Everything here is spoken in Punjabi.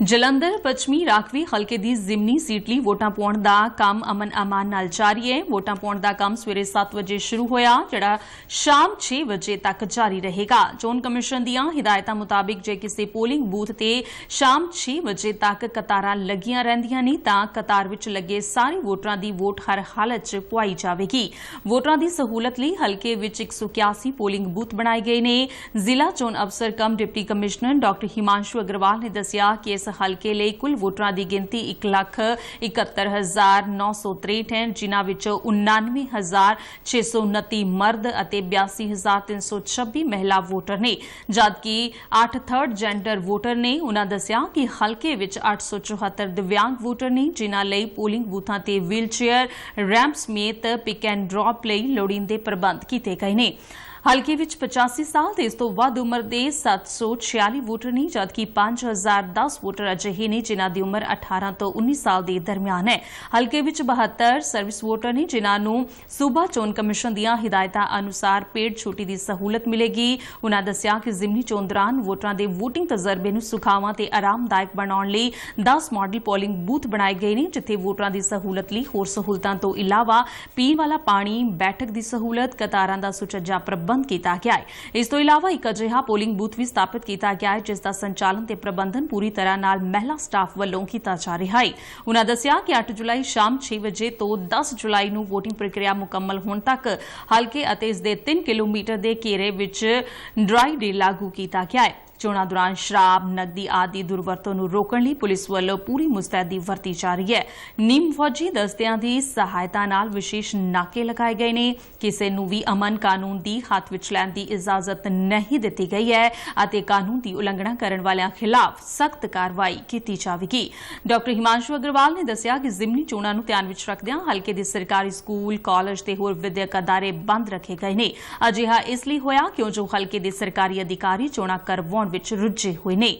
ਜਲੰਧਰ, ਪੱਛਮੀ, ਰਾਖਵੀ, ਹਲਕੇ ਦੀ ਜ਼ਿਮਨੀ ਸੀਟ ਲਈ ਵੋਟਾਂ ਪਾਉਣ ਦਾ ਕੰਮ ਅਮਨ ਅਮਾਨ ਨਾਲ ਜਾਰੀ ਹੈ। ਵੋਟਾਂ ਪਾਉਣ ਦਾ ਕੰਮ ਸਵੇਰੇ 7 ਵਜੇ ਸ਼ੁਰੂ ਹੋਇਆ, ਜਿਹੜਾ ਸ਼ਾਮ 6 ਵਜੇ ਤੱਕ ਜਾਰੀ ਰਹੇਗਾ। ਚੋਣ ਕਮਿਸ਼ਨ ਦੀਆਂ ਹਦਾਇਤਾਂ ਮੁਤਾਬਿਕ ਜੇ ਕਿਸੇ ਪੋਲਿੰਗ ਬੂਥ ਤੇ ਸ਼ਾਮ 6 ਵਜੇ ਤੱਕ ਕਤਾਰਾਂ ਲੱਗੀਆਂ ਰਹਿੰਦੀਆਂ ਨੇ, ਤਾਂ ਕਤਾਰ ਵਿੱਚ ਲੱਗੇ ਸਾਰੇ ਵੋਟਰਾਂ ਦੀ ਵੋਟ ਹਰ ਹਾਲਤ 'ਚ ਪੁਆਈ ਜਾਵੇਗੀ। ਵੋਟਰਾਂ ਦੀ ਸਹੂਲਤ ਲਈ ਹਲਕੇ ਵਿੱਚ 181 ਪੋਲਿੰਗ ਬੂਥ ਬਣਾਏ ਗਏ ਨੇ। ਜ਼ਿਲ੍ਹਾ ਚੋਣ ਅਫਸਰ cum deputy commissioner doctor Himanshu Agarwal ਨੇ ਦੱਸਿਆ ਕਿ ਇਸ ਹਲਕੇ ਲਈ ਕੁੱਲ ਵੋਟਰਾਂ ਦੀ ਗਿਣਤੀ 1,71,963 ਹੈ ਜਿਨ੍ਹਾਂ ਵਿੱਚੋਂ 99,629 ਮਰਦ ਅਤੇ 82,326 ਮਹਿਲਾ ਵੋਟਰ ਨੇ। ਜਦਕਿ 8 ਥਰਡ ਜੈਂਡਰ ਵੋਟਰ ਨੇ ਉਹਨਾਂ ਦੱਸਿਆ ਕਿ ਹਲਕੇ ਵਿੱਚ 874 ਦਿਵਿਆਂਗ ਵੋਟਰ ਨੇ ਜਿਨ੍ਹਾਂ ਲਈ ਪੋਲਿੰਗ ਬੂਥਾਂ ਤੇ ਵੀਲਚੇਅਰ ਰੈਂਪ ਸਮੇਤ ਪਿਕ ਐਂਡ ਡ੍ਰੌਪ ਲਈ ਲੋੜੀਂਦੇ ਪ੍ਰਬੰਧ ਕੀਤੇ ਗਏ ਨੇ। ਹਲਕੇ ਵਿੱਚ 85 ਸਾਲ ਤੇ ਇਸ ਤੋਂ ਵੱਧ ਉਮਰ ਦੇ 746 ਵੋਟਰ ਨੇ, ਜਦਕਿ 5010 ਵੋਟਰ ਅਜਿਹੇ ਨੇ ਜਿਨ੍ਹਾਂ ਦੀ ਉਮਰ 18 ਤੋਂ 19 ਸਾਲ ਦੇ ਦਰਮਿਆਨ ਹੈ। ਹਲਕੇ ਵਿੱਚ 72 ਸਰਵਿਸ ਵੋਟਰ ਨੇ, ਜਿਨ੍ਹਾਂ ਨੂੰ ਸੂਬਾ ਚੋਣ ਕਮਿਸ਼ਨ ਦੀਆਂ ਹਦਾਇਤਾਂ ਅਨੁਸਾਰ ਪੇਡ ਛੁੱਟੀ ਦੀ ਸਹੂਲਤ ਮਿਲੇਗੀ। ਉਨ੍ਹਾਂ ਦੱਸਿਆ ਕਿ ਜ਼ਿਮਨੀ ਚੋਣ ਦੌਰਾਨ ਵੋਟਰਾਂ ਦੇ ਵੋਟਿੰਗ ਤਜਰਬੇ ਨੂੰ ਸੁਖਾਵਾਂ ਤੇ ਆਰਾਮਦਾਇਕ ਬਣਾਉਣ ਲਈ 10 ਮਾਡਲ ਪੋਲਿੰਗ ਬੂਥ ਬਣਾਏ ਗਏ ਨੇ, ਜਿੱਥੇ ਵੋਟਰਾਂ ਦੀ ਸਹੂਲਤ ਲਈ ਹੋਰ ਸਹੂਲਤਾਂ ਤੋਂ ਇਲਾਵਾ ਪੀਣ ਵਾਲਾ ਪਾਣੀ, ਬੈਠਕ ਦੀ ਸਹੂਲਤ, ਕਤਾਰਾਂ ਦਾ ਸੁਚੱਜਾ ਪ੍ਰਬੰਧ ਕੀਤਾ ਗਿਆ ਹੈ। ਇਸ ਤੋਂ ਇਲਾਵਾ ਇੱਕ ਅਜਿਹਾ ਪੋਲਿੰਗ ਬੂਥ ਵੀ ਸਥਾਪਿਤ ਕੀਤਾ ਗਿਆ ਹੈ ਜਿਸ ਦਾ ਸੰਚਾਲਨ ਤੇ ਪ੍ਰਬੰਧਨ ਪੂਰੀ ਤਰ੍ਹਾਂ ਨਾਲ ਮਹਿਲਾ ਸਟਾਫ ਵੱਲੋਂ ਕੀਤਾ ਜਾ ਰਿਹਾ ਹੈ। ਉਨ੍ਹਾਂ ਦੱਸਿਆ ਕਿ 8 ਜੁਲਾਈ ਸ਼ਾਮ 6 ਵਜੇ ਤੋਂ 10 ਜੁਲਾਈ ਨੂੰ VOTING ਪ੍ਰਕਿਰਿਆ ਮੁਕੰਮਲ ਹੋਣ ਤੱਕ ਹਲਕੇ ਅਤੇ ਇਸ ਦੇ 3 ਕਿਲੋਮੀਟਰ ਦੇ ਘੇਰੇ ਵਿੱਚ ਡਰਾਈ ਡੇ ਲਾਗੂ ਕੀਤਾ ਗਿਆ ਹੈ। ਚੋਣਾਂ ਦੌਰਾਨ ਸ਼ਰਾਬ, ਨਕਦੀ ਆਦਿ ਦੁਰਵਰਤੋਂ ਨੂੰ ਰੋਕਣ ਲਈ ਪੁਲਿਸ ਵੱਲੋਂ ਪੂਰੀ ਮੁਸਤੈਦੀ ਵਰਤੀ ਜਾ ਰਹੀ ਹੈ। ਨਿੰਮ ਫੌਜੀ ਦਸਤਿਆਂ ਦੀ ਸਹਾਇਤਾ ਨਾਲ ਵਿਸ਼ੇਸ਼ ਨਾਕੇ ਲਗਾਏ ਗਏ ਨੇ। ਕਿਸੇ ਨੂੰ ਵੀ ਅਮਨ ਕਾਨੂੰਨ ਦੀ ਹੱਥ ਵਿੱਚ ਲੈਣ ਦੀ ਇਜਾਜ਼ਤ ਨਹੀਂ ਦਿੱਤੀ ਗਈ ਹੈ ਅਤੇ ਕਾਨੂੰਨ ਦੀ ਉਲੰਘਣਾ ਕਰਨ ਵਾਲਿਆਂ ਖਿਲਾਫ ਸਖਤ ਕਾਰਵਾਈ ਕੀਤੀ ਜਾਵੇਗੀ। ਡਾਕਟਰ ਹਿਮਾਂਸ਼ੂ ਅਗਰਵਾਲ ਨੇ ਦੱਸਿਆ ਕਿ ਜ਼ਿਮਨੀ ਚੋਣਾਂ ਨੂੰ ਧਿਆਨ ਵਿੱਚ ਰੱਖਦਿਆਂ ਹਲਕੇ ਦੇ ਸਰਕਾਰੀ ਸਕੂਲ, ਕਾਲਜ ਤੇ ਹੋਰ ਵਿਦਿਅਕ ਅਦਾਰੇ ਬੰਦ ਰੱਖੇ ਗਏ ਨੇ। ਅਜਿਹਾ ਇਸ ਲਈ ਹੋਇਆ ਕਿਉਂ ਜੋ ਹਲਕੇ ਦੇ ਸਰਕਾਰੀ ਅਧਿਕਾਰੀ ਚੋਣਾਂ ਕਰਵਾਉਣ ਵਿੱਚ ਰੁੱਝੇ ਹੋਏ ਨੇ।